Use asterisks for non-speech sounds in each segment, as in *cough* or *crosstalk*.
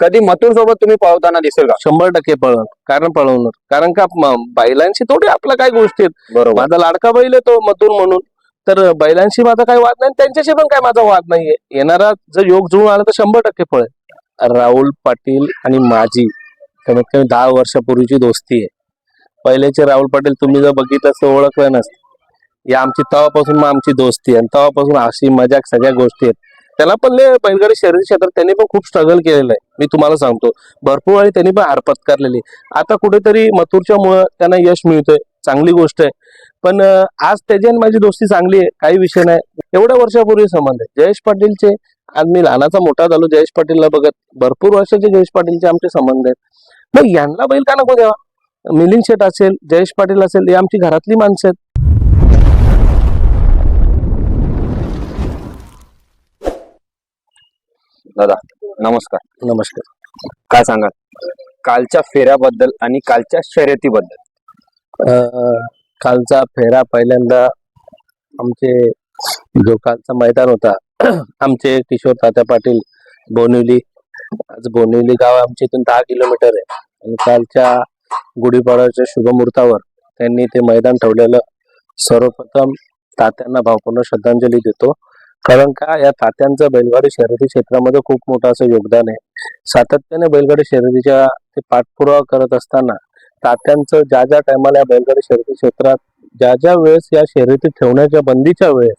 कधी मथुर सोबत तुम्ही पळवताना दिसेल का? शंभर टक्के पळवणार. कारण पळवणार. कारण का म- बैलांशी थोडी आपल्या काय गोष्टी आहेत. बरोबर. माझा लाडका बैल आहे तो मधुर म्हणून. तर बैलांशी माझा काही वाद नाही त्यांच्याशी पण काय माझा वाद नाहीये. येणारा जर योग जुळून आला तर शंभर टक्के पळेल. राहुल पाटील आणि माझी कमीत कमी दहा वर्षापूर्वीची दोस्ती आहे. पहिल्याचे राहुल पाटील तुम्ही जर बघितलं तर ओळखलं नसतं. या आमची तेव्हापासून मग आमची दोस्ती आहे. आणि तेव्हापासून अशी मजाक सगळ्या गोष्टी आहेत. त्याला पण लय बैलगाडी शहरी क्षेत्रात त्यांनी पण खूप स्ट्रगल केलेलं आहे. मी तुम्हाला सांगतो भरपूर वेळी त्यांनी पण हार पत्कारलेली आता कुठेतरी मथुरच्या मुळे त्यांना यश मिळतोय चांगली गोष्ट आहे. पण आज त्याची आणि माझी दोस्ती चांगली आहे काही विषय नाही. एवढ्या वर्षापूर्वी संबंध आहे. जयेश पाटीलचे आज मी लहानाचा मोठा झालो जयेश पाटीलला बघत भरपूर वर्षाचे जयेश पाटीलचे आमचे संबंध आहेत. मग यांना बैल का नको द्यावा? मिलिंद शेठ असेल जयेश पाटील असेल हे आमची घरातली माणसं आहेत. दादा नमस्कार. नमस्कार. काय सांगाल? कालच्या फेऱ्याबद्दल आणि कालच्या शर्यतीबद्दल. अं, कालचा फेरा पहिल्यांदा आमचे जो कालचा मैदान होता *clears throat* आमचे किशोर तात्या पाटील बोनिवली आज बोनिवली गाव आमच्या इथून दहा किलोमीटर आहे. आणि कालच्या गुढीपाडव्याच्या शुभमुहूर्तावर त्यांनी ते मैदान ठेवलेलं. सर्वप्रथम तात्यांना भावपूर्ण श्रद्धांजली देतो. कारण का या तात्यांचं बैलगाडी शर्यती क्षेत्रामध्ये खूप मोठं असं योगदान आहे. सातत्याने बैलगाडी शर्यतीच्या ते पाठपुरावा करत असताना तात्यांचं ज्या ज्या टायमाला या बैलगाडी शर्यती क्षेत्रात ज्या ज्या वेळेस या शर्यती ठेवण्याच्या बंदीच्या वेळेस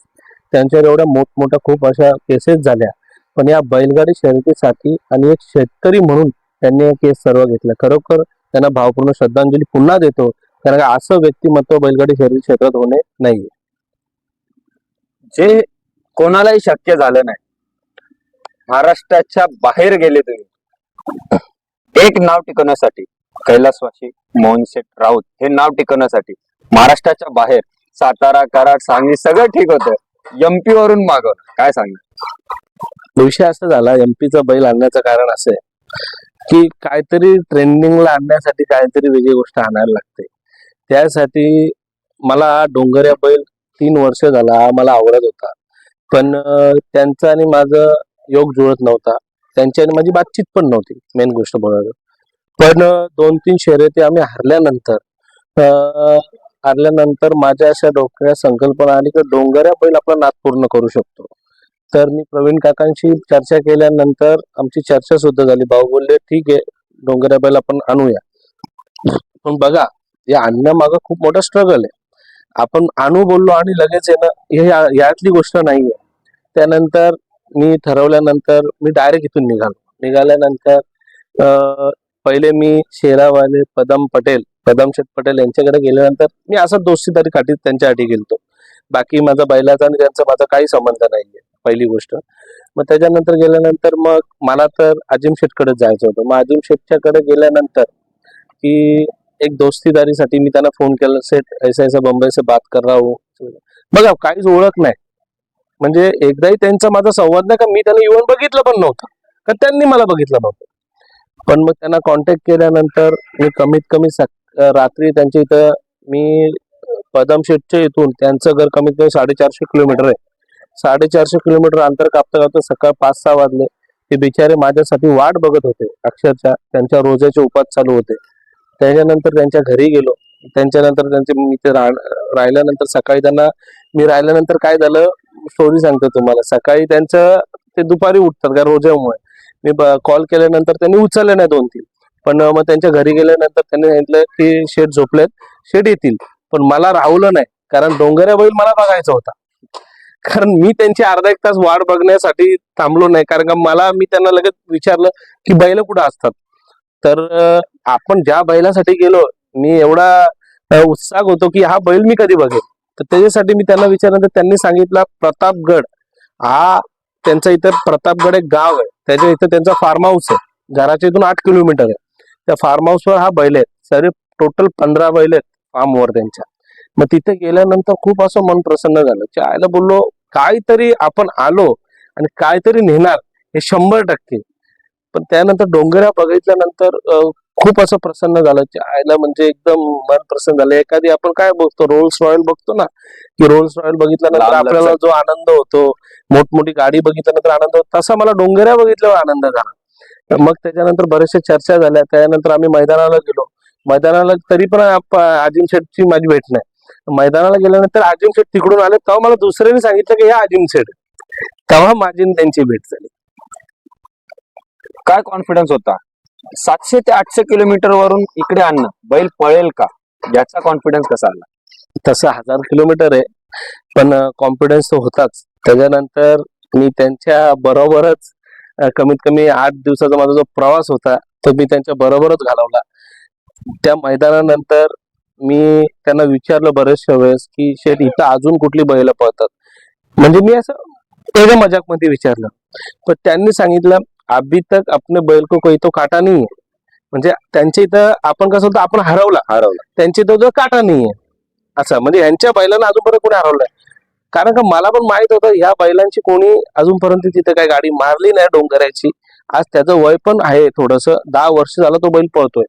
त्यांच्यावर एवढ्या मोठमोठ्या खूप अशा केसेस झाल्या. पण या बैलगाडी शर्यतीसाठी आणि एक शेतकरी म्हणून त्यांनी हे केस सर्व घेतला. खरोखर त्यांना भावपूर्ण श्रद्धांजली पुन्हा देतो कारण असं व्यक्तिमत्व बैलगाडी शर्यती क्षेत्रात होणे नाही जे कोणालाही शक्य झालं नाही. महाराष्ट्राच्या बाहेर गेले तुम्ही. एक नाव टिकवण्यासाठी कैलासवासी मोहनशेठ राऊत हे नाव टिकवण्यासाठी महाराष्ट्राच्या बाहेर सातारा कराड सांगली सगळं ठीक होतं. एमपी वरून मागवलं. काय सांगणार? विषय असा झाला एमपीचा बैल आणण्याचं कारण असं आहे की काहीतरी ट्रेंडिंगला आणण्यासाठी काहीतरी वेगळी गोष्ट आणायला लागते. त्यासाठी मला डोंगऱ्या बैल तीन वर्ष झाला मला आवडत होता. पण त्यांचं आणि माझं योग जुळत नव्हता. त्यांची आणि माझी बातचीत पण नव्हती मेन गोष्ट बघायला. पण दोन तीन शर्यती आम्ही हारल्यानंतर हारल्यानंतर माझ्या अशा डोक्यात संकल्पना आली की डोंगऱ्या बैल आपला नाद पूर्ण करू शकतो. तर मी प्रवीण काकांशी चर्चा केल्यानंतर आमची चर्चा सुद्धा झाली. भाऊ बोलले ठीक आहे डोंगऱ्या बैल आपण आणूया. पण बघा या आणण्यामागं खूप मोठा स्ट्रगल आहे. आपण आणू बोललो आणि लगेच येणं हे या- यातली गोष्ट नाहीये. त्यानंतर मी ठरवल्यानंतर मी डायरेक्ट इथून निघालो. निघाल्यानंतर पहिले मी शेरावाले पदम पटेल पदम शेठ पटेल यांच्याकडे गेल्यानंतर मी असं दोस्तीदारी त्यांच्या त्यांच्यासाठी गेलतो. बाकी माझा बैलाचा आणि त्यांचा माझा काही संबंध नाहीये पहिली गोष्ट. मग त्याच्यानंतर गेल्यानंतर मग मला तर अजिम शेठकडे जायचं होतं. मग अजिम शेठच्याकडे गेल्यानंतर की एक दोस्तीदारीसाठी मी त्यांना फोन केला सेठ ऐसा ऐसा बंबई से बात कर रहा हूँ. बघा काहीच ओळख नाही. म्हणजे एकदाही त्यांचा माझा संवाद नाही का मी त्यांना येऊन बघितलं पण नव्हतं. का त्यांनी मला बघितलं नव्हतं. पण मग त्यांना कॉन्टॅक्ट केल्यानंतर मी कमीत कमी सक रात्री त्यांच्या इथं मी पदमशेठच्या इथून त्यांचं घर कमीत कमी साडेचारशे किलोमीटर आहे. साडेचारशे किलोमीटर अंतर कापता कापता सकाळ पाच सहा वाजले. ते बिचारे माझ्यासाठी वाट बघत होते. अक्षरशः त्यांच्या रोजाचे उपास चालू होते. त्याच्यानंतर त्यांच्या घरी गेलो. त्यांच्यानंतर त्यांचे मी ते राहिल्यानंतर सकाळी त्यांना मी राहिल्यानंतर काय झालं? स्टोरी सांगतो तुम्हाला सकाळी त्यांचं ते दुपारी उठतात का रोजामुळे मी कॉल केल्यानंतर त्यांनी उचलले नाही दोन तीन. पण मग त्यांच्या घरी गेल्यानंतर त्यांनी सांगितलं की शेठ झोपलेत शेठ येतील. पण मला राहुलं नाही कारण डोंगऱ्या बैल मला बघायचा होता. कारण मी त्यांची अर्धा एक तास वाट बघण्यासाठी थांबलो नाही कारण का मला मी त्यांना लगेच विचारलं की बैल कुठं असतात? तर आपण ज्या बैलासाठी गेलो मी एवढा उत्साह होतो की हा बैल मी कधी बघेल तर त्याच्यासाठी मी त्यांना विचारलं तर त्यांनी सांगितलं प्रतापगड हा त्यांचा इथं प्रतापगड एक गाव आहे. त्याच्या इथं त्यांचा फार्म हाऊस आहे. घराच्या इथून आठ किलोमीटर आहे. त्या फार्म हाऊसवर हा बैल आहेत सर टोटल पंधरा बैल आहेत फार्मवर त्यांच्या. मग तिथे गेल्यानंतर खूप असं मन प्रसन्न झालं. की आयला बोललो काहीतरी आपण आलो आणि काहीतरी नेणार हे शंभर टक्के. पण त्यानंतर डोंगऱ्या बघितल्यानंतर खूप असं प्रसन्न झालं. आयला म्हणजे एकदम मन प्रसन्न झालं. एखादी आपण काय बघतो रोल्स रॉयल बघतो ना की रोल्स रॉयल बघितल्यानंतर आपल्याला जो आनंद होतो मोठमोठी गाडी बघितल्यानंतर आनंद होतो तसा मला डोंगऱ्या बघितल्यावर आनंद झाला. मग त्याच्यानंतर बऱ्याचशा चर्चा झाल्या. त्यानंतर आम्ही मैदानाला गेलो. मैदानाला तरी पण अजिम शेठची माझी भेट नाही. मैदानाला गेल्यानंतर अजिम शेठ तिकडून आले. तेव्हा मला दुसऱ्याने सांगितलं की हे अजिम शेठ. तेव्हा माझी त्यांची भेट झाली. काय कॉन्फिडन्स होता? सातशे ते आठशे किलोमीटर वरून इकडे आणणं बैल पळेल का? याचा कॉन्फिडन्स कसा आला? तसं हजार किलोमीटर आहे पण कॉन्फिडन्स तो होताच. त्याच्यानंतर मी त्यांच्या बरोबरच कमीत कमी आठ दिवसाचा माझा जो प्रवास होता तो मी त्यांच्या बरोबरच घालवला. त्या मैदानानंतर मी त्यांना विचारलं बरेचशा वेळेस की शेठ इथं अजून कुठली बैल पळतात? म्हणजे मी असं त्याच्या मजाकमध्ये विचारलं. पण त्यांनी सांगितलं अभी तक अपने बैल को कोई तो काटा नाही आहे म्हणजे त्यांच्या इथं आपण कसं होतं आपण हरवला. हरवलं. त्यांच्या इथं जो काटा नाही आहे. असं म्हणजे यांच्या बैलांना अजूनपर्यंत कोणी हरवलंय? कारण का मला पण माहीत होतं ह्या बैलांची कोणी अजूनपर्यंत तिथे काही गाडी मारली नाही डोंगराची. आज त्याचं वय पण आहे थोडस दहा वर्ष झालं तो बैल पळतोय.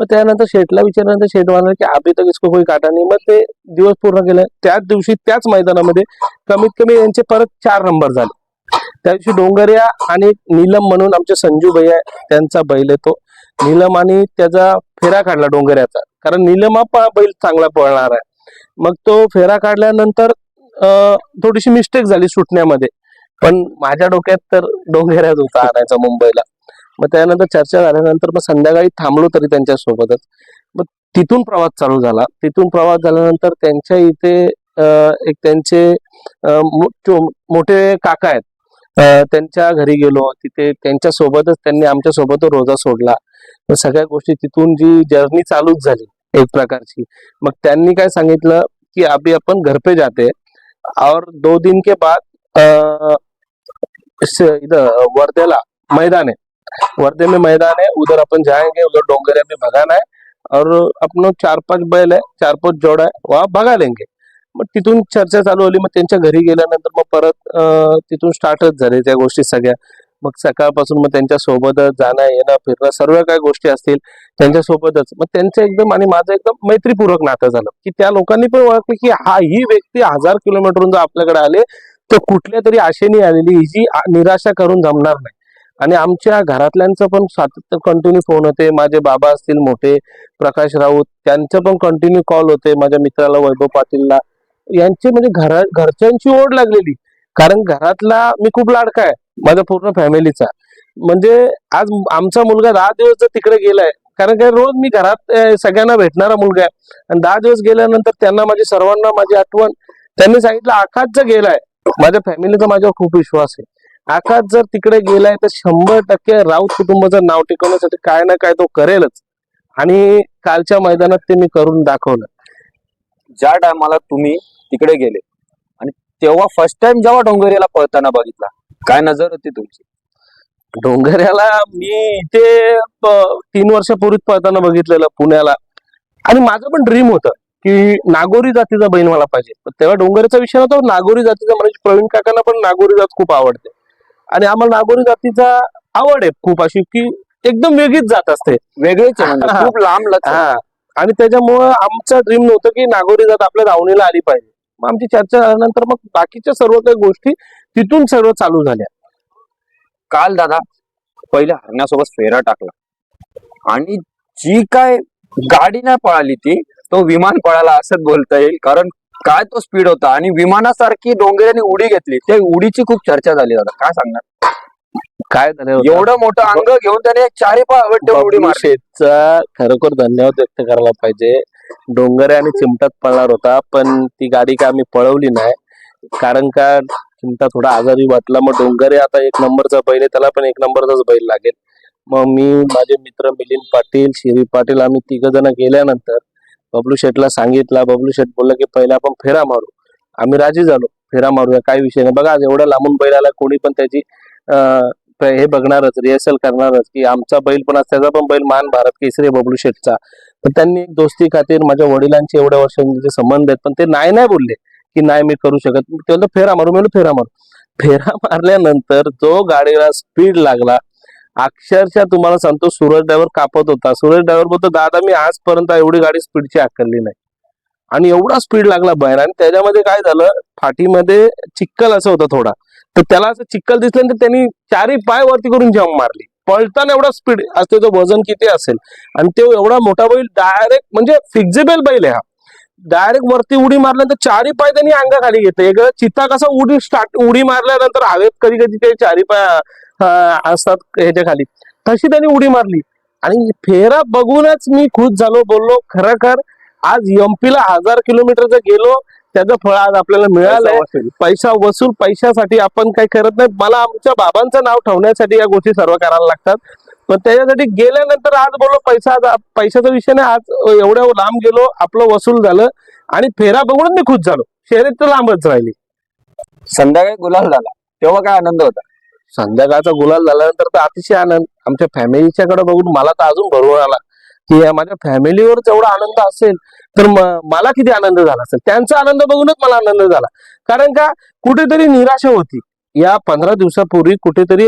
मग त्यानंतर शेठला विचारल्यानंतर शेठ म्हणाले की अभि तक इसको कोई काटा नाही. मग ते दिवस पूर्ण केले. त्याच दिवशी त्याच मैदानामध्ये कमीत कमी यांचे परत चार नंबर झाले. त्या दिवशी डोंगरिया आणि नीलम म्हणून आमचे संजू भैया आहे, त्यांचा बैल येतो नीलम आणि त्याचा फेरा काढला डोंगऱ्याचा कारण नीलम हा बैल चांगला पळणार आहे. मग तो फेरा काढल्यानंतर थोडीशी मिस्टेक झाली सुटण्यामध्ये. पण माझ्या डोक्यात तर डोंगऱ्याच होता आणायचा मुंबईला. मग त्यानंतर चर्चा झाल्यानंतर मग संध्याकाळी थांबलो तरी त्यांच्या सोबतच मग तिथून प्रवास चालू झाला. तिथून प्रवास झाल्यानंतर त्यांच्या इथे एक त्यांचे मोठे काका आहेत. त्यांच्या घरी गेलो. तिथे त्यांच्या सोबतच त्यांनी आमच्यासोबत रोजा सोडला. सगळ्या गोष्टी तिथून जी जर्नी चालूच झाली एक प्रकारची. मग त्यांनी काय सांगितलं की अभी आपण घर पे जाते. और दो दिन के बाद अ, इधर वर्धेला मैदान है. वर्धे में मैदान है. उधर अपन जाएंगे उधर डोंगरिया में भगाना है. और अपनो चार पाच बैल आहे चार पाच जोड आहे वा भगा लेंगे. मग तिथून चर्चा चालू होली मग त्यांच्या घरी गेल्यानंतर मग परत तिथून स्टार्टच झाले त्या गोष्टी सगळ्या. मग सकाळपासून मग त्यांच्या सोबतच जाणं येणं फिरणं सर्व काही गोष्टी असतील त्यांच्या सोबतच. मग त्यांचं एकदम आणि माझं एकदम मैत्रीपूर्वक नातं झालं. की त्या लोकांनी पण ओळखलं की हा ही व्यक्ती हजार किलोमीटरहून जर आपल्याकडे आले तर कुठल्या तरी आशेने आलेली ही जी निराशा करून जमणार नाही. आणि आमच्या घरातल्यांचं पण सातत्य कंटिन्यू फोन होते. माझे बाबा असतील मोठे प्रकाश राऊत त्यांचं पण कंटिन्यू कॉल होते. माझ्या मित्राला वैभव पाटीलला. यांचे म्हणजे घरा घरच्यांची ओढ लागलेली. कारण घरातला मी खूप लाडका आहे. माझ्या पूर्ण फॅमिलीचा. म्हणजे आज आमचा मुलगा दहा दिवस जर तिकडे गेलाय कारण काय रोज मी घरात सगळ्यांना भेटणारा मुलगा आहे. आणि दहा दिवस गेल्यानंतर त्यांना माझी सर्वांना माझी आठवण त्यांनी सांगितलं आकाश जर गेलाय माझ्या फॅमिलीचा माझ्यावर खूप विश्वास आहे. आकाश जर तिकडे गेलाय तर शंभर टक्के राऊत कुटुंबाचं नाव टिकवण्यासाठी काय ना काय तो करेलच. आणि कालच्या मैदानात ते मी करून दाखवलं. ज्या टायमाला तुम्ही तिकडे गेले. आणि तेव्हा फर्स्ट टाइम जेव्हा डोंगरीला पळताना बघितला काय नजर होती तुमची? डोंगऱ्याला मी इथे तीन वर्षापूर्वी पळताना बघितलेलं पुण्याला. आणि माझं पण ड्रीम होतं की नागोरी जातीचा बैल मला पाहिजे. पण तेव्हा डोंगरचा विषय होता नागोरी जातीचा म्हणजे प्रवीण काकांना पण नागोरी जात खूप आवडते. आणि आम्हाला नागोरी जातीचा आवड आहे खूप अशी की एकदम वेगळीच जात असते. वेगळीच म्हणजे *laughs* खूप लांब. हा. आणि त्याच्यामुळं आमचं ड्रीम नव्हतं की नागोरी जात आपल्या दावणीला आली पाहिजे. मग आमची चर्चा झाल्यानंतर मग बाकीच्या सर्व काही गोष्टी तिथून सर्व चालू झाल्या. काल दादा पहिल्या हरण्यासोबत फेरा टाकला. आणि जी काय गाडी नाही पळाली ती तो विमान पळाला असंच बोलता येईल. कारण काय तो स्पीड होता आणि विमानासारखी डोंगऱ्याने उडी घेतली. त्या उडीची खूप चर्चा झाली दादा. काय सांगणार? काय झालं होतं? एवढं मोठं अंग घेऊन त्याने चारी उडी मारली. खरोखर धन्यवाद व्यक्त करायला पाहिजे. डोंगरे आणि चिमटात पळणार होता पण ती गाडी काय आम्ही पळवली नाही. कारण का चिमटा थोडा आजारी वाटला. मग डोंगरे आता एक नंबरचा बैल आहे त्याला पण एक नंबरचाच बैल लागेल. मग मी माझे मित्र मिलिंद पाटील शिरी पाटील आम्ही तिघ जण गेल्यानंतर बबलू शेठला सांगितलं. बबलू शेठ बोलला की पहिला आपण फेरा मारू. आम्ही राजी झालो. फेरा मारूया काही विषय नाही. बघा एवढा लांबून बैल आला कोणी पण त्याची हे बघणारच रिहर्सल करणारच की आमचा बैल पण त्याचा पण बैल मान भारत केसरी बबलू शेठचा. तर त्यांनी एक दोस्ती खातीर माझ्या वडिलांचे एवढ्या वर्षांचे संबंध आहेत पण ते नाही नाही बोलले की नाही मी करू शकत. त्याला फेरा मारू. मी फेरा मारू. फेरा मारल्यानंतर जो गाडीला स्पीड लागला अक्षरशः तुम्हाला सांगतो सूरज ड्रायव्हर कापत होता. सूरज ड्रायव्हर बोलतो दादा मी आजपर्यंत एवढी गाडी स्पीडची आकारली नाही. आणि एवढा स्पीड लागला बाहेर आणि त्याच्यामध्ये काय झालं फाटीमध्ये चिक्कल असं होतं थोडा. तर त्याला असं चिक्कल दिसल्यानंतर त्यांनी चारही पाय वरती करून जम्प मारली. पळताना एवढा स्पीड असते तो वजन किती असेल? आणि तो एवढा मोठा बैल डायरेक्ट म्हणजे फिक्झेबल बैल आहे हा. डायरेक्ट वरती उडी मारल्यानंतर चारही पाय त्यांनी अंगाखाली घेते एक चित्ता कसा उडी स्टार्ट उडी मारल्यानंतर हवेत कधी कधी ते चारी पाय असतात ह्याच्या खाली. तशी त्यांनी उडी मारली. आणि फेरा बघूनच मी खुश झालो बोललो खरं आज एमपीला हजार किलोमीटरचं गेलो त्याचं फळ आज आपल्याला मिळालंय. पैसा वसूल. पैशासाठी आपण काही करत नाही. मला आमच्या बाबांचं नाव ठेवण्यासाठी या गोष्टी सर्व करायला लागतात. पण त्याच्यासाठी गेल्यानंतर आज बोललो पैसा आज पैशाचा विषय नाही. आज एवढ्या लांब गेलो आपलं वसूल झालं आणि फेरा बघूनच मी खुश झालो. शर्यत तर लांबच राहिली. संध्याकाळी गुलाल झाला. तेव्हा काय आनंद होता? संध्याकाळचा गुलाल झाल्यानंतर तर अतिशय आनंद. आमच्या फॅमिलीच्याकडे बघून मला तर अजून भरवून आला. की या माझ्या फॅमिलीवर जेवढा आनंद असेल तर मला किती आनंद झाला असेल? त्यांचा आनंद बघूनच मला आनंद झाला. कारण का कुठेतरी निराशा होती. या पंधरा दिवसापूर्वी कुठेतरी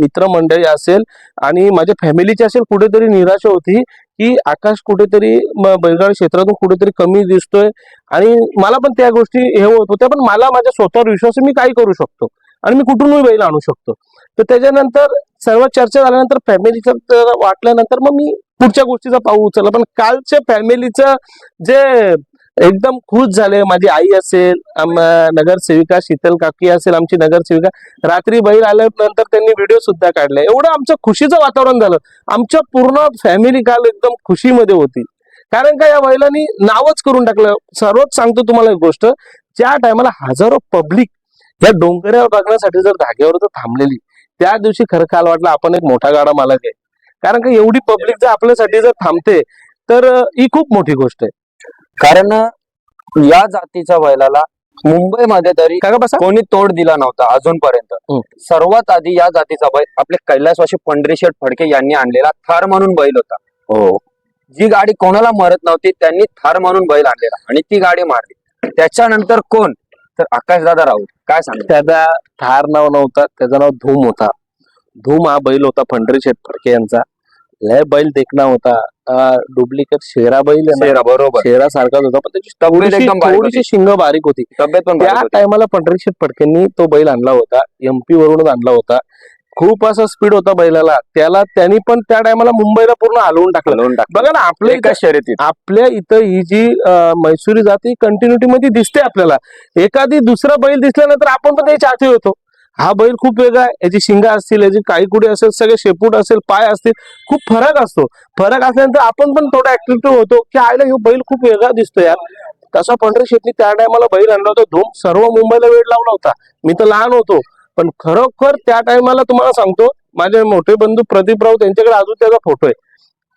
मित्रमंडळी असेल आणि माझ्या फॅमिलीची असेल कुठेतरी निराशा होती की आकाश कुठेतरी बैलगाड क्षेत्रातून कुठेतरी कमी दिसतोय आणि मला पण त्या गोष्टी हे होत होत्या पण मला माझ्या स्वतःवर विश्वास मी काही करू शकतो आणि मी कुठूनही बैल आणू शकतो. तर त्याच्यानंतर सर्व चर्चा झाल्यानंतर फॅमिलीचं वाटल्यानंतर मग मी पुढच्या गोष्टीचा पाऊल उचलला. पण कालच्या फॅमिलीचं जे एकदम खुश झाले माझी आई असेल नगरसेविका शीतल काकी असेल आमची नगरसेविका रात्री बैल आल्यानंतर त्यांनी व्हिडिओ सुद्धा काढले. एवढं आमचं खुशीचं वातावरण झालं. आमच्या पूर्ण फॅमिली काल एकदम खुशीमध्ये होती. कारण का या बैलांनी नावच करून टाकलं. सर्वच सांगतो तुम्हाला एक गोष्ट. ज्या टायमाला हजारो पब्लिक या डोंगरावर बघण्यासाठी जर धाग्यावर तर थांबलेली त्या दिवशी खरं काल वाटलं आपण एक मोठा गाडा मालक आहे. कारण का एवढी पब्लिक जर आपल्यासाठी जर थांबते तर ही खूप मोठी गोष्ट आहे. कारण या जातीच्या बैलाला मुंबईमध्ये तरी का बसा. कोणी तोड दिला नव्हता अजूनपर्यंत. सर्वात आधी या जातीचा बैल आपले कैलासवासी पंढरीशेठ फडके यांनी आणलेला थार म्हणून बैल होता. हो. जी गाडी कोणाला मरत नव्हती त्यांनी थार म्हणून बैल आणलेला आणि ती गाडी मारली. त्याच्यानंतर कोण? तर आकाशदादा राऊत. काय सांगतो? त्याचा थार नाव नव्हता त्याचं नाव धूम होता. धूम हा बैल होता पंढरी शेठ फडके यांचा. लय बैल देखना होता. डुप्लिकेट शेरा बैल आहे ना, शेरा बरोबर. शेरा सारखाच होता पण त्याची तब्येत थोडीशी एकदम बारीक होती. थोडीशी शिंग बारीक होती. तब्येत पण त्या बारीक होती. टायमाला पंढरी शेठ फडकेंनी तो बैल आणला होता एमपी वरूनच आणला होता. खूप असा स्पीड होता बैलाला. त्याला त्यांनी पण त्या टायमाला मुंबईला पूर्ण हलवून टाकलं. हलवून टाकलं. बघा ना आपल्या एका शर्यतीत. आपल्या इथं ही जी अं, मैसुरी जाती कंटिन्युटी मध्ये दिसते आपल्याला. एखादी दुसरा बैल दिसल्यानंतर आपण पण त्याची आठवी होतो. हा बैल खूप वेगळा आहे. याची शिंगा असतील याची काही कुडी असेल सगळे शेपूट असेल पाय असतील खूप फरक असतो. फरक असल्यानंतर आपण पण थोडा ऍक्टिव्ह होतो की आयला ह्यो बैल खूप वेगळा दिसतो यार. तसा पंढरी शेटणी त्या टायमाला बैल आणला होता धूम. सर्व मुंबईला वेळ लावला होता. मी तर लहान होतो. पण खरोखर त्या टायमाला तुम्हाला सांगतो माझे मोठे बंधू प्रदीप राऊत यांच्याकडे अजून त्याचा फोटो आहे.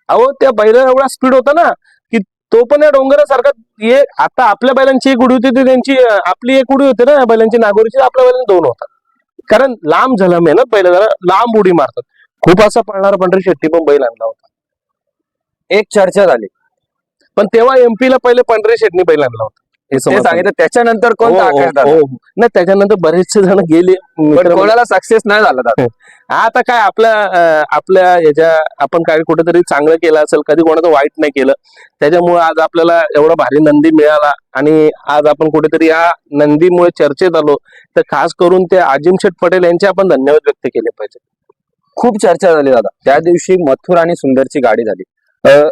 अहो त्या बैलाला एवढा स्पीड होता ना की तो पण या डोंगरासारखा ये. आता आपल्या बैलांची एक उडी होती ती त्यांची आपली एक उडी होती ना या बैलांची. नागोरीची आपल्या बैलांची दोन होतात कारण लांब झाला मेहनत बैल जरा लांब उडी मारतात. खूप असा पळणारा पंढरी शेट्टी पण बैल आणला होता. एक चर्चा झाली. पण तेव्हा एमपी ला पहिले पंढरी शेटणी बैल आणला होता. हे. सांगितलं त्याच्यानंतर हो, कोणता हो, हो, हो. नाही त्याच्यानंतर बरेचसे जण गेले पण कोणाला सक्सेस नाही झाला दादा. आता काय आपल्या आपल्या याच्या आपण काय कुठेतरी चांगलं केलं असेल कधी कोणाचं वाईट नाही केलं त्याच्यामुळे आज आपल्याला एवढा भारी नंदी मिळाला आणि आज आपण कुठेतरी या नंदीमुळे चर्चेत आलो तर खास करून ते आजिम शेठ पटेल यांचे आपण धन्यवाद व्यक्त केले पाहिजे खूप चर्चा झाली दादा. त्या दिवशी मथुर आणि सुंदरची गाडी झाली. अं,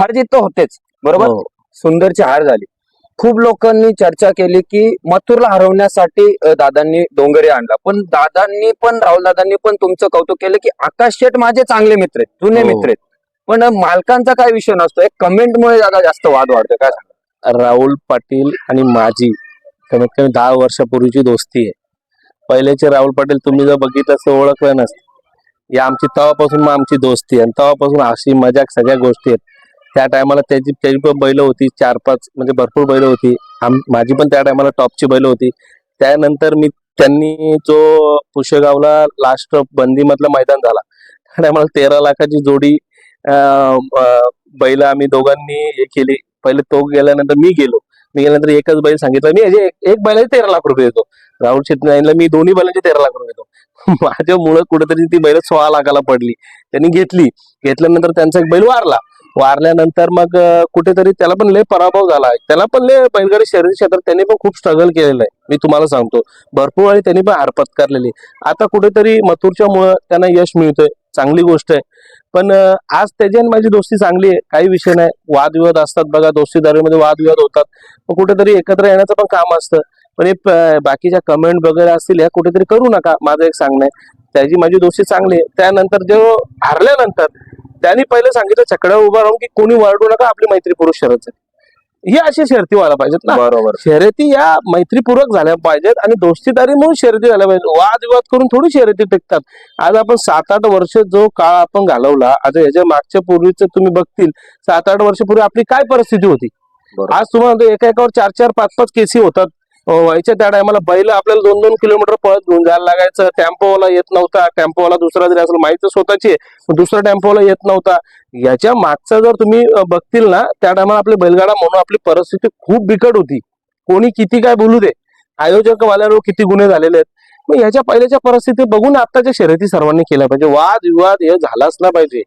हार जीत तर होतेच बरोबर. सुंदरची हार झाली. खूप लोकांनी चर्चा केली की मथुरला हरवण्यासाठी दादांनी डोंगरे आणला. पण दादांनी पण राहुल दादांनी पण तुमचं कौतुक केलं की आकाश शेठ माझे चांगले मित्र आहेत जुने हो. मित्र आहेत. पण मालकांचा काय विषय नसतो. एक कमेंटमुळे दादा जास्त वाद वाढतोय काय सांगा राहुल पाटील आणि माझी कमीत कमी दहा वर्षापूर्वीची दोस्ती आहे. पहिल्याचे राहुल पाटील तुम्ही जर बघितलं असतं ओळखलं नसतं. या आमची तेव्हापासून मग आमची दोस्ती आहे. आणि तेव्हापासून अशी मजाक सगळ्या गोष्टी आहेत. त्या टायमाला त्याची त्याची पण बैल होती चार पाच म्हणजे भरपूर बैल होती. माझी पण त्या टायमाला टॉपची बैल होती. त्यानंतर मी त्यांनी जो पुशेगावला लास्ट बंदीमधला मैदान झाला त्या टायमाला तेरा लाखाची जोडी बैल आम्ही दोघांनी हे केली. पहिले तो गेल्यानंतर मी गेलो. मी गेल्यानंतर एकच बैल सांगितलं मी एक- एक बैलाचे तेरा लाख रुपये देतो. राहुल शेट्टीला मी दोन्ही बैलांचे तेरा लाख रुपये देतो. *laughs* माझ्यामुळं कुठेतरी ती बैल सोळा लाखाला पडली. त्यांनी घेतली. घेतल्यानंतर त्यांचा एक बैल वारला. वारल्यानंतर मग कुठेतरी त्याला पण लय पराभव झाला. आहे त्याला पण लय बैलगाडी शरीर क्षेत्रात त्यांनी पण खूप स्ट्रगल केलेलं आहे. मी तुम्हाला सांगतो. भरपूर वेळी त्यांनी पण हार करलेली आता कुठेतरी मथुरच्या मुळे त्यांना यश मिळतंय. चांगली गोष्ट आहे. पण आज त्याची आणि माझी दोस्ती चांगली आहे. काही विषय नाही. वादविवाद असतात बघा. दोस्तीदारीमध्ये वादविवाद होतात. मग कुठेतरी एकत्र येण्याचं पण काम असतं. पण हे बाकीच्या कमेंट वगैरे असतील या कुठेतरी करू नका. माझं एक सांगणं आहे. त्याची माझी दोस्ती चांगली आहे. त्यानंतर जो हारल्यानंतर त्यांनी पहिले सांगितलं छकड्या उभा राहून की कोणी वरडू नका आपली मैत्री पुरुष शरत आहे ही अशी शर्ती व्हायला पाहिजेत ना. बरोबर. शर्यती या मैत्रीपूर्वक झाल्या पाहिजेत आणि दोस्तीदारी म्हणून शर्यती झाल्या पाहिजेत. वादविवाद करून थोडी शर्यती टिकतात. आज आपण सात आठ वर्ष जो काळ आपण घालवला आता याच्या मागच्या पूर्वीच तुम्ही बघतील सात आठ वर्षापूर्वी आपली काय परिस्थिती होती. आज तुम्हाला एका एकावर चार चार पाच पाच केसी होतात. हो, व्हायच्या त्या टायमाला बैल आपल्याला दोन दोन किलोमीटर पळत घेऊन जायला लागायचं. टेम्पोवाला येत नव्हता. टेम्पोवाला दुसरा जरी असेल माहिती स्वतःची दुसरा टेम्पोवाला येत नव्हता. याच्या मागचा जर तुम्ही बघतील ना त्या टायमाला आपली बैलगाडा म्हणून आपली परिस्थिती खूप बिकट होती. कोणी किती काय बोलू दे. आयोजक वाल्यावर किती गुन्हे झालेले आहेत. मग याच्या पहिल्याच्या परिस्थिती बघून आताच्या शर्यती सर्वांनी केल्या पाहिजे. वाद विवाद हे झालाच ना पाहिजे.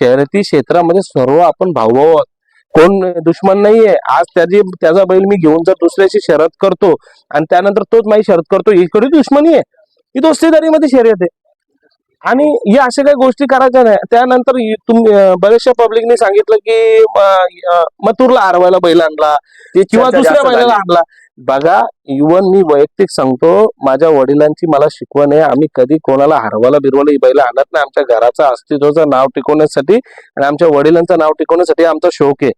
शर्यती क्षेत्रामध्ये सर्व आपण भाऊभाऊ आहोत. कोण दुश्मन नाहीये. आज त्याची त्याचा बैल मी घेऊन जर दुसऱ्याची शर्यत करतो आणि त्यानंतर तोच माझी शर्यत करतो इकडे दुश्मनी आहे. ही दोस्तीदारीमध्ये शर्यत आहे. आणि या अशा काही गोष्टी करायच्या नाही. त्यानंतर बऱ्याचशा पब्लिकने सांगितलं की मथुरला हरवायला बैल आणला. किंवा दुसऱ्या बैलाला. आणला. बघा इवन मी वैयक्तिक सांगतो माझ्या वडिलांची मला शिकवण आहे. आम्ही कधी कोणाला हरवायला बिरवाला ही बैल आणत नाही. आमच्या घराचं अस्तित्वाचं नाव टिकवण्यासाठी आणि आमच्या वडिलांचं नाव टिकवण्यासाठी आमचा शौक आहे.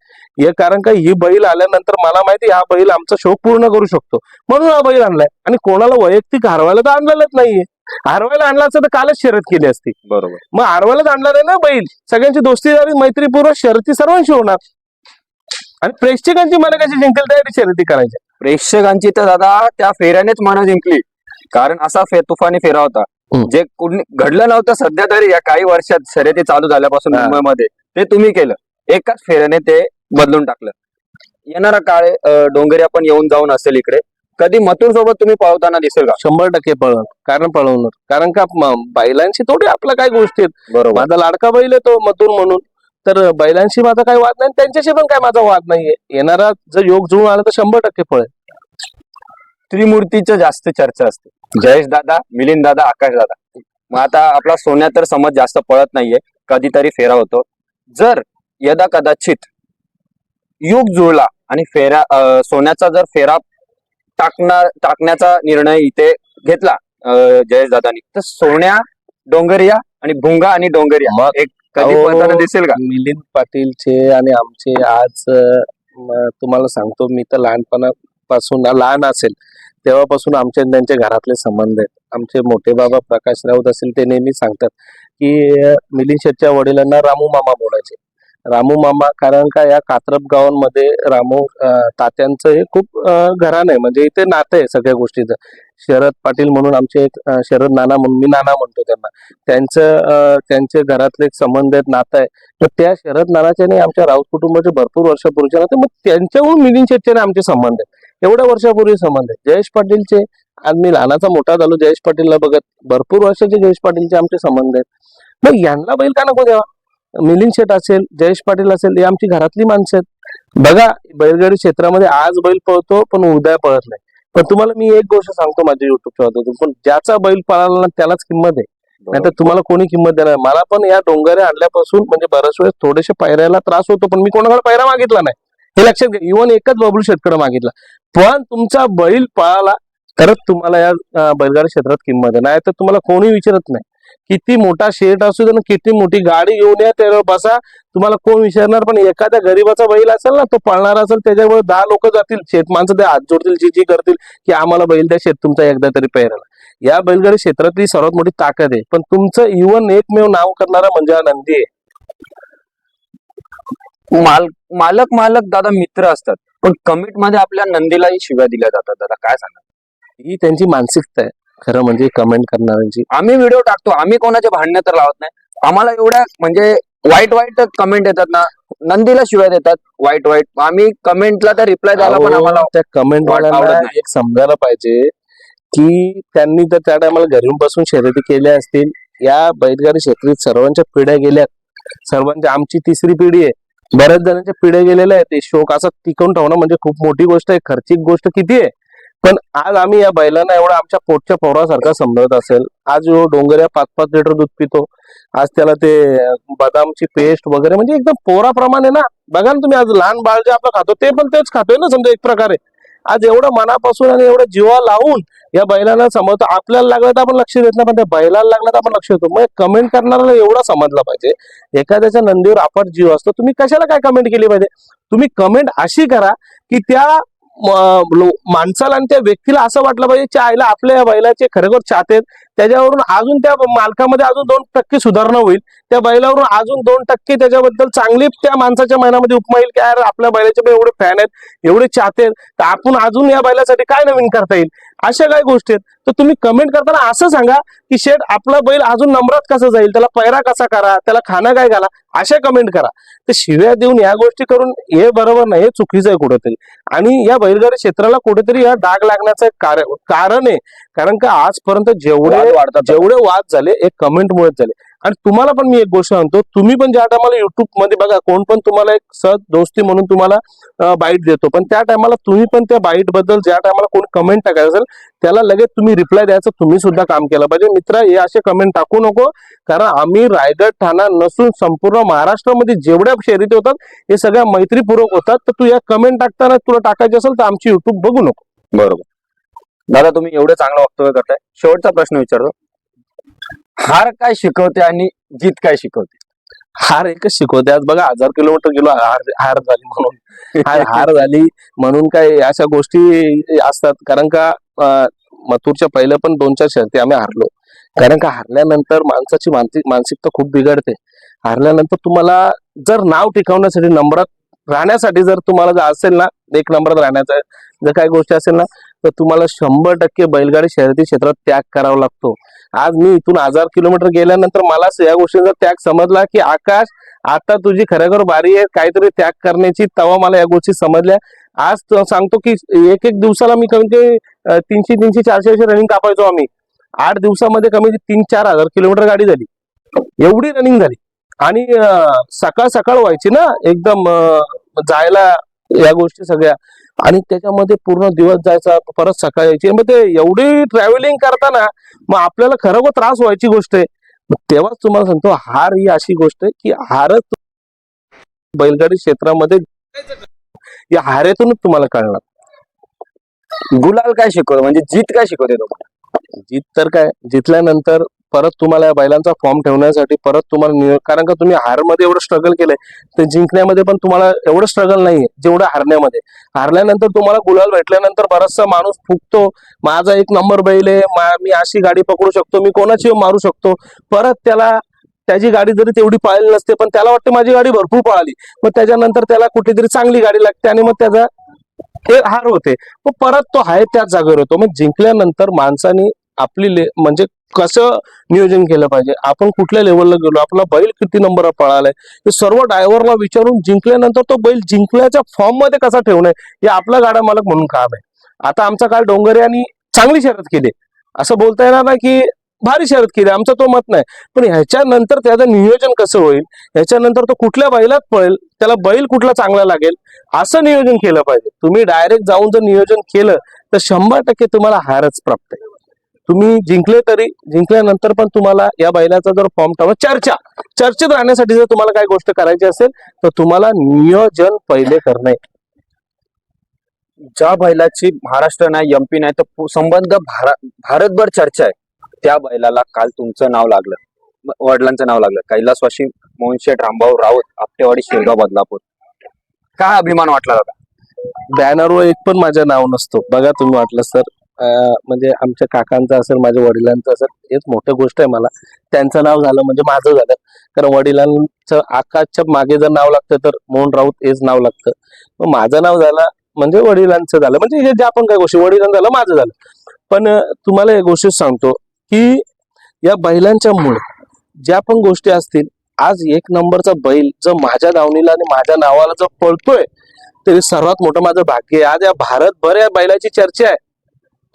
हे कारण का ही बैल आल्यानंतर मला माहिती हा बैल आमचा शौक पूर्ण करू शकतो. म्हणून हा बैल आणलाय. आणि कोणाला वैयक्तिक हरवायला तर आणलेलंच नाहीये. हरवायला आणला असतं तर कालच शर्यत केली असती. बरोबर. मग हरवायलाच आणणार आहे ना बैल? सगळ्यांची दोस्तीदारी मैत्रीपूर्वक शर्यती सर्वांशी होणार. आणि प्रेक्षकांची मला कशी जिंकेल त्या शर्यती करायच्या प्रेक्षकांची तर दादा त्या फेऱ्यानेच मनं जिंकली. कारण असा फे तुफानी फेरा होता. जे कुणी घडलं नव्हतं सध्या तरी या काही वर्षात शर्यती चालू झाल्यापासून. मुंबईमध्ये. ते तुम्ही केलं. एकाच फेऱ्याने ते बदलून टाकलं. येणारा काळ डोंगरी आपण येऊन जाऊन असेल इकडे. कधी मथुर सोबत तुम्ही पळवताना दिसेल का? शंभर टक्के पळवणार कारण पळवणार. कारण का बैलांशी थोडी आपल्या काय गोष्टी आहेत. बरोबर. माझा लाडका बैल आहे तो मधुर म्हणून. तर बैलांशी माझा काही वाद नाही त्यांच्याशी पण काय माझा वाद नाहीये. येणारा जर योग जुळून आला तर शंभर टक्के पळेल त्रिमूर्तीचं जास्त चर्चा असते. जयेश दादा मिलिंद दादा आकाश दादा. मग आता आपला सोन्या तर समज जास्त पळत नाहीये कधीतरी फेरा होतो. जर यदा कदाचित युग जुळला आणि फेरा सोन्याचा जर फेरा टाकणार टाकण्याचा निर्णय इथे घेतला जयेश दादानी तर सोन्या डोंगरिया आणि भुंगा आणि डोंगरिया एक कधी अहो, पळताना दिसेल का? मिलिंद पाटीलचे आणि आमचे आज अं, म- तुम्हाला सांगतो मी तर लहानपणापासून लहान असेल तेव्हापासून आमचे आणि त्यांचे घरातले संबंध आहेत. आमचे मोठे बाबा प्रकाश राऊत असेल ते नेहमी सांगतात की अं, मिलिंद शेठच्या वडिलांना रामू मामा बोलायचे. रामू मामा कारण का या कात्रप गावांमध्ये रामू तात्यांचं हे खूप घराणं आहे. म्हणजे इथे नातं आहे सगळ्या गोष्टीचं. शरद पाटील म्हणून आमचे एक शरद नाना म्हणून मी नाना म्हणतो त्यांना. त्यांचं त्यांचे घरातले एक संबंध आहेत नातं आहे. तर त्या शरद नानाच्या आणि आमच्या राऊत कुटुंबाचे भरपूर वर्षापूर्वीचे नाते. मग त्यांच्याहून मिलिंद शेट्टी आमचे संबंध आहेत. एवढ्या वर्षापूर्वी संबंध आहेत. जयेश पाटीलचे आज मी लहानाचा मोठा झालो जयेश पाटीलला बघत भरपूर वर्षाचे जयेश पाटीलचे आमचे संबंध आहेत. मग यांना बैल का नको द्यावा? मिलिंद शेठ असेल जयेश पाटील असेल हे आमची घरातली माणसं आहेत. बघा बैलगाडी क्षेत्रामध्ये आज बैल पळतो पण उद्या पळत नाही. पण तुम्हाला मी एक गोष्ट सांगतो माझ्या युट्यूबच्या माध्यमातून पण ज्याचा बैल पळाला ना त्यालाच किंमत आहे. नाही तर तुम्हाला कोणी किंमत देणार. मला पण या डोंगरे आणल्यापासून म्हणजे बऱ्याच वेळेस थोडेसे पायऱ्याला त्रास होतो पण मी कोणाकडे पायरा मागितला नाही. हे लक्षात घ्या इव्हन एकच बबलू शेतकडे मागितला. पण तुमचा बैल पळाला तरच तुम्हाला या बैलगाडी क्षेत्रात किंमत आहे. नाही तर तुम्हाला कोणी विचारत नाही. किती मोठा शेट असू दे किती मोठी गाडी घेऊन या त्यावर बसा. तुम्हाला कोण विचारणार पण एखाद्या गरीबाचा बैल असेल ना तो पळणार असेल त्याच्यावर दहा लोक जातील. शेत माणसं ते हात जोडतील जी जी करतील की आम्हाला बैल द्या शेत तुमचा एकदा तरी पैराला या बैलगाडी क्षेत्रातली सर्वात मोठी ताकद आहे. पण तुमचं इवन एकमेव नाव करणारा म्हणजे हा नंदी आहे. माल मालक मालक दादा मित्र असतात. पण कमिटमध्ये आपल्या नंदीलाही शिव्या दिल्या जातात. दादा काय सांगा ही त्यांची मानसिकता आहे. खरं म्हणजे कमेंट करणाऱ्यांची. आम्ही व्हिडिओ टाकतो. आम्ही कोणाचे भांडणं तर लावत नाही. आम्हाला एवढ्या म्हणजे वाईट वाईट कमेंट येतात ना नंदीला शिवाय देतात वाईट वाईट. आम्ही कमेंटला तर रिप्लाय द्यायला पण आम्हाला त्या कमेंट. एक समजायला पाहिजे की त्यांनी जर त्या टायमाला घरून बसून शर्यती केल्या असतील. या बैलगाडी क्षेत्रात सर्वांच्या पिढ्या गेल्यात सर्वांच्या आमची तिसरी पिढी आहे. बऱ्याच जणांच्या पिढ्या गेलेल्या आहेत. ते शोक असा टिकवून ठेवणं म्हणजे खूप मोठी गोष्ट आहे. खर्चिक गोष्ट किती आहे? पण आज आम्ही या बैलांना एवढा आमच्या पोटच्या पोरासारखा समजत असेल. आज ह्यो डोंगऱ्या पाच पाच लिटर दूध पितो आज त्याला ते बदामची पेस्ट वगैरे म्हणजे एकदम पोराप्रमाणे ना. बघा ना तुम्ही आज लहान बाळ जे आपलं खातो ते पण तेच खातोय ना समजा एक प्रकारे. आज एवढं मनापासून आणि एवढं जीवा लावून या बैलांना समजतो. आपल्याला लागलं तर आपण लक्ष देत नाही पण त्या बैलाला लागलं तर आपण लक्ष देतो. मग कमेंट करणाऱ्याला एवढा समजलं पाहिजे. एखाद्याच्या नंदीवर आपण जीव असतो तुम्ही कशाला काय कमेंट केली पाहिजे? तुम्ही कमेंट अशी करा की त्या माणसाला आणि त्या व्यक्तीला असं वाटलं पाहिजे त्या आईला आपल्या या बैलाचे खरोखर चाहते आहेत. त्याच्यावरून अजून त्या मालकामध्ये अजून दोन टक्के सुधारणा होईल. त्या बैलावरून अजून दोन टक्के त्याच्याबद्दल चांगली त्या माणसाच्या मनामध्ये उपमा येईल की यार आपल्या बैलाचे पण एवढे फॅन आहेत एवढे चाहते आहेत. तर आपण अजून या बैलासाठी काय नवीन करता येईल? अशा काय गोष्टी आहेत. तर तुम्ही कमेंट करताना असं सांगा की शेठ आपला बैल अजून नम्रात कसा जाईल? त्याला पैरा कसा करा? त्याला खाणं काय घाला? अशा कमेंट करा. तर शिव्या देऊन या गोष्टी करून हे बरोबर नाही हे चुकीचं आहे कुठेतरी. आणि या बैलगाडी क्षेत्राला कुठेतरी या डाग लागण्याचं एक कारण आहे. कारण का आजपर्यंत जेवढे वाढतात. जेवढे वाद झाले एक कमेंट मुळे झाले. आणि तुम्हाला पण मी एक गोष्ट सांगतो तुम्ही पण ज्या टायमाला युट्यूबमध्ये बघा कोण पण तुम्हाला एक सहज दोस्ती म्हणून तुम्हाला बाईट देतो. पण त्या टायमाला तुम्ही पण त्या बाईटबद्दल ज्या टायमाला कोण कमेंट टाकायचं असेल त्याला लगेच तुम्ही रिप्लाय द्यायचं तुम्ही सुद्धा काम केलं पाहिजे. मित्र हे असे कमेंट टाकू नको कारण आम्ही रायगड ठाणा नसून संपूर्ण महाराष्ट्रामध्ये जेवढ्या शर्यती होतात हे सगळ्या मैत्रीपूर्वक होतात. तर तू या कमेंट टाकताना तुला टाकायचे असेल तर आमची युट्यूब बघू नको. बरोबर. दादा तुम्ही एवढं चांगलं वक्तव्य करताय. शेवटचा प्रश्न विचारतो. हार काय शिकवते आणि जीत काय शिकवते? हार एकच शिकवते. आज बघा हजार किलोमीटर गेलो हार हार झाली म्हणून. हार हार झाली म्हणून काय अशा गोष्टी असतात. कारण का मथुरच्या पहिल्या पण दोन चार शर्ती आम्ही हारलो. कारण का हारल्यानंतर माणसाची मानसिक मानसिकता खूप बिघडते. हारल्यानंतर तुम्हाला जर नाव टिकवण्यासाठी नंबरात राहण्यासाठी जर तुम्हाला जर असेल ना एक नंबरात राहण्याचं जर काही गोष्टी असेल ना तर तुम्हाला शंभर टक्के बैलगाडी शर्यती क्षेत्रात त्याग करावा लागतो. आज मी इथून हजार किलोमीटर गेल्यानंतर मला या गोष्टींचा त्याग समजला की आकाश आता तुझी खरोखर बारी आहे काहीतरी त्याग करण्याची तेव्हा मला या गोष्टी समजल्या. आज सांगतो की एक एक दिवसाला मी कमी ते तीनशे तीनशे चारशे अशी रनिंग कापायचो आम्ही. आठ दिवसामध्ये कमी तीन चार हजार किलोमीटर गाडी झाली. एवढी रनिंग झाली. आणि सकाळ सकाळ व्हायची ना एकदम जायला या गोष्टी सगळ्या. आणि त्याच्यामध्ये पूर्ण दिवस जायचा परत सकाळी यायची. मग ते एवढी ट्रॅव्हलिंग करताना मग आपल्याला खरोखर त्रास व्हायची गोष्ट आहे. तेव्हाच तुम्हाला सांगतो हार ही अशी गोष्ट आहे की हारच बैलगाडी क्षेत्रामध्ये या हारेतूनच तुम्हाला कळणार. गुलाल काय शिकवतो म्हणजे जीत काय शिकवते तुम्हाला? जीत तर काय? जितल्यानंतर परत तुम्हाला या बैलांचा फॉर्म ठेवण्यासाठी परत तुम्हाला कारण का तुम्ही हारमध्ये एवढं स्ट्रगल केलंय. तर जिंकण्यामध्ये पण तुम्हाला एवढं स्ट्रगल नाहीये जेवढं हारण्यामध्ये. हारल्यानंतर तुम्हाला गुलाल भेटल्यानंतर बराचसा माणूस फुकतो माझा एक नंबर बैल आहे मा- मी अशी गाडी पकडू शकतो मी कोणाची मारू शकतो. परत त्याला त्याची गाडी जरी तेवढी पाळली नसते पण त्याला वाटते माझी गाडी भरपूर पळाली. मग त्याच्यानंतर त्याला कुठलीतरी चांगली गाडी लागते आणि मग त्याचा हे हार होते. मग परत तो आहे त्याच जागेवर होतो मग जिंकल्यानंतर माणसाने आपली ले- म्हणजे कसं नियोजन केलं पाहिजे? आपण कुठल्या लेवलला गेलो? आपला बैल किती नंबर पळालाय? हे सर्व ड्रायव्हरला विचारून जिंकल्यानंतर तो बैल जिंकल्याच्या फॉर्ममध्ये कसा ठेवणं हे आपला गाडा मालक म्हणून काम आहे. आता आमचा काल डोंगरे आणि चांगली शर्यत केली. असं बोलता येणार ना की भारी शर्यत केली. आमचं तो मत नाही. पण ह्याच्यानंतर त्याचं नियोजन कसं होईल? ह्याच्यानंतर तो कुठल्या बैलात पळेल? त्याला बैल कुठला चांगला लागेल? असं नियोजन केलं पाहिजे. तुम्ही डायरेक्ट जाऊन जर नियोजन केलं तर शंभर टक्के तुम्हाला हारच प्राप्त आहे. तुम्ही जिंकले तरी जिंकल्यानंतर पण तुम्हाला या बैलाचा जर फॉर्म ठेवा. चर्चा चर्चेत राहण्यासाठी जर तुम्हाला काही गोष्ट करायची असेल तर तुम्हाला नियोजन पहिले करणे. ज्या बैलाची महाराष्ट्र नाही एमपी नाही तर संबंध भारा- भारतभर चर्चा आहे. त्या बैलाला काल तुमचं नाव लागलं. वडिलांचं नाव लागलं. कैलासवाशी मोहनशेठ रामभाऊ राऊत आपटेवाडी शेगाव बदलापूर. काय अभिमान वाटला होता बॅनरवर एक पण माझं नाव नसतो. बघा तुम्ही वाटलं तर. म्हणजे आमच्या काकांचं असेल माझ्या वडिलांचं असेल हेच मोठं गोष्ट आहे मला. त्यांचं नाव झालं म्हणजे माझं झालं. कारण वडिलांचं आकाशच्या मागे जर नाव लागतं तर मोहन राऊत हेच नाव लागतं. मग माझं नाव झालं म्हणजे वडिलांचं झालं. म्हणजे हे ज्या पण काही गोष्टी वडिलांचं झालं माझं झालं. पण तुम्हाला एक गोष्ट सांगतो की या बैलांच्यामुळे ज्या पण गोष्टी असतील आज एक नंबरचा बैल जर माझ्या दावणीला आणि माझ्या नावाला जर पळतोय तरी सर्वात मोठं माझं भाग्य आहे. आज या भारतभर या बैलाची चर्चा आहे.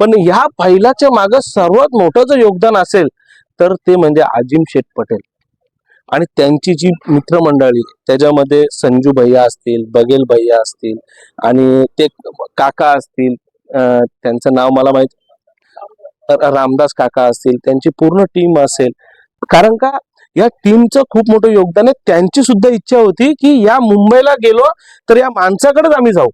पण ह्या बैलाच्या मागं सर्वात मोठं जर योगदान असेल तर ते म्हणजे आजिम शेठ पटेल. आणि त्यांची जी मित्रमंडळी त्याच्यामध्ये संजू भैया असतील बघेल भैया असतील आणि ते काका असतील त्यांचं नाव मला माहीत रामदास काका असतील त्यांची पूर्ण टीम असेल. कारण का? या टीमचं खूप मोठं योगदान आहे. त्यांची सुद्धा इच्छा होती की या मुंबईला गेलो तर या माणसाकडेच आम्ही जाऊ.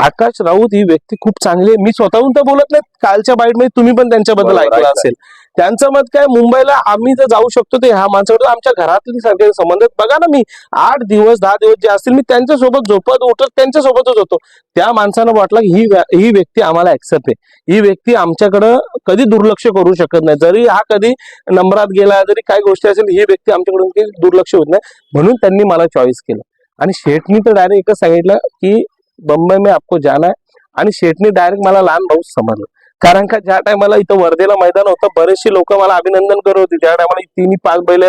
आकाश राऊत ही व्यक्ती खूप चांगली आहे. मी स्वतःहून तर बोलत नाही कालच्या बाईटमध्ये तुम्ही पण त्यांच्याबद्दल ऐकलं. असेल. त्यांचं मत काय मुंबईला आम्ही जर जाऊ शकतो ते ह्या माणसाकडे आमच्या घरातली सगळे संबंध आहेत. बघा ना मी आठ दिवस दहा दिवस जे असतील मी त्यांच्यासोबत झोपत उठत त्यांच्यासोबतच होतो. त्या माणसानं वाटलं की ही ही व्यक्ती आम्हाला ऍक्सेप्ट आहे. ही व्यक्ती आमच्याकडं कधी दुर्लक्ष करू शकत नाही. जरी हा कधी नंबरात गेला जरी काही गोष्टी असेल ही व्यक्ती आमच्याकडून दुर्लक्ष होत नाही. म्हणून त्यांनी मला चॉईस केलं. आणि शेठनी तर डायरेक्ट एकच सांगितलं की बंबई में आपको जाना आहे आणि शेठनी डायरेक्ट मला लहान भाऊ समजलं. कारण का ज्या टायमाला इथं वर्धेला मैदान होतं बरेचसे लोक मला अभिनंदन करत होते. त्या टायमाला तिन्ही पाच बैल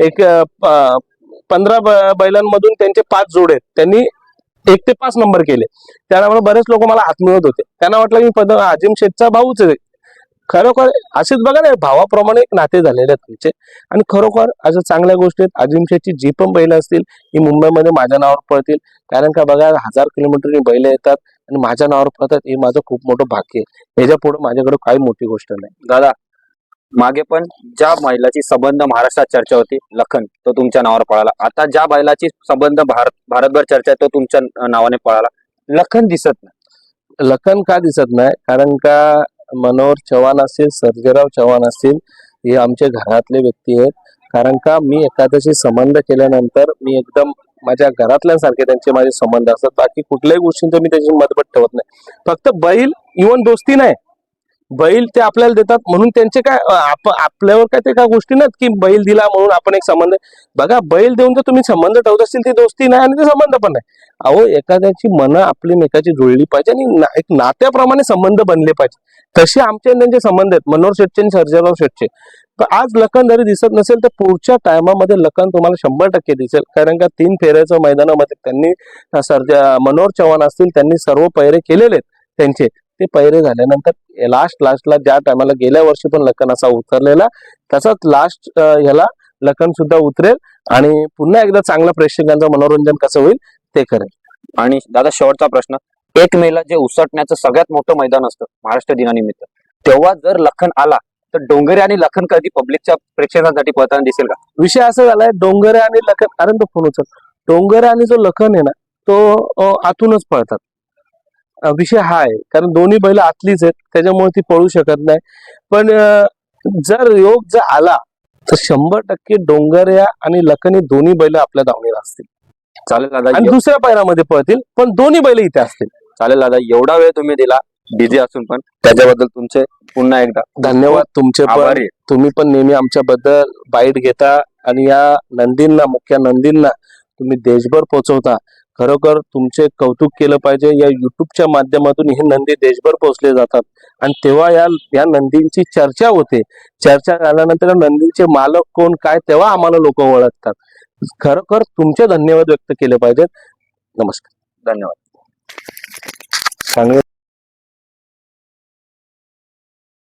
एक पंधरा ब- बैलांमधून त्यांचे पाच जोडे आहेत. त्यांनी एक ते पाच नंबर केले. त्या टायमाला बरेच लोक मला हात मिळत होते. त्यांना वाटलं की पद अजिम शेठचा भाऊच आहे. खरोखर असेच बघा ना भावाप्रमाणे एक नाते झालेले आहेत तुमचे आणि खरोखर अशा चांगल्या गोष्टी आहेत. अजिम शेठची जी पण बैल असतील ही मुंबईमध्ये माझ्या नावावर पळतील. कारण का बघा हजार किलोमीटरनी बैल येतात आणि माझ्या नावावर पळतात हे माझं खूप मोठं भाग्य आहे. याच्यापुढे माझ्याकडे काही मोठी गोष्ट नाही. दादा मागे पण ज्या बैलाची संबंध महाराष्ट्रात चर्चा होती लखन तो तुमच्या नावावर पळाला. आता ज्या बैलाची संबंध भारत भारतभर चर्चा आहे तो तुमच्या नावाने पळाला. लखन दिसत नाही. लखन का दिसत नाही? कारण का मनोहर चव्हाण असतील सर्जेराव चव्हाण असतील हे आमचे घरातले व्यक्ती आहेत. कारण का मी एखाद्याशी संबंध केल्यानंतर मी एकदम माझ्या घरातल्यांसारखे त्यांचे माझे संबंध असतात. बाकी कुठल्याही गोष्टींचं मी त्याची मतभेद ठेवत नाही. फक्त बैल इवन दोस्ती नाही. बैल ते आपल्याला देतात. म्हणून त्यांचे काय आप आपल्यावर काय ते काय गोष्टी नाहीत की बैल दिला म्हणून आपण एक संबंध. बघा बैल देऊन जर तुम्ही संबंध ठेवत असतील ती दोस्ती नाही आणि ते संबंध पण नाही. अहो एखाद्याची मनं आपली मेकाची जुळली पाहिजे आणि ना- एक नात्याप्रमाणे संबंध बनले पाहिजे. तसे आमचे त्यांचे संबंध आहेत. मनोहर शेटचे आणि सर्जराव शेटचे. पण आज लखन जरी दिसत नसेल तर पुढच्या टायमामध्ये लखन तुम्हाला शंभर टक्के दिसेल. कारण का तीन फेऱ्याच्या मैदानामध्ये त्यांनी सर्जा मनोहर चव्हाण असतील त्यांनी सर्व पैरे केलेले आहेत त्यांचे. ते पैरे झाल्यानंतर लास्ट लास्टला ज्या टायमाला गेल्या वर्षी पण लखन असा उतरलेला तसाच लास्ट ह्याला लखन सुद्धा उतरेल आणि पुन्हा एकदा चांगला प्रेक्षकांचं मनोरंजन कसं होईल ते करेल. आणि दादा शेवटचा प्रश्न. एक मेला जे उसटण्याचं सगळ्यात मोठं मैदान असतं महाराष्ट्र दिनानिमित्त. तेव्हा जर लखन आला तर डोंगरे आणि लखन कधी पब्लिकच्या प्रेक्षकांसाठी पळताना दिसेल का? विषय असा झालाय डोंगरे आणि लखन अरे तो फोन उचल डोंगरे आणि जो लखन आहे ना तो आतूनच पळतात. विषय हा आहे. कारण दोन्ही बैल आतलीच आहेत त्याच्यामुळे ती पळू शकत नाही. पण जर योग जर आला तर शंभर टक्के डोंगऱ्या आणि लखन दोन्ही बैल आपल्या धावणीला असतील. चालेल दादा आणि दुसऱ्या पैरामध्ये पळतील पण दोन्ही बैल इथे असतील. चालेल दादा एवढा वेळ तुम्ही दिला बिझी असून पण. त्याच्याबद्दल तुमचे पुन्हा एकदा धन्यवाद तुमचे पण. तुम्ही पण नेहमी आमच्याबद्दल बाईट घेता आणि या नंदींना मुख्य नंदींना तुम्ही देशभर पोहोचवता खरोखर तुमचे कौतुक केलं पाहिजे. या युट्यूबच्या माध्यमातून हे नंदी देशभर पोहोचले जातात. आणि तेव्हा या या नंदींची चर्चा होते. चर्चा झाल्यानंतर नंदींचे मालक कोण काय तेव्हा आम्हाला लोक ओळखतात. खरोखर तुमचे धन्यवाद व्यक्त केले पाहिजेत. नमस्कार. धन्यवाद. चांगले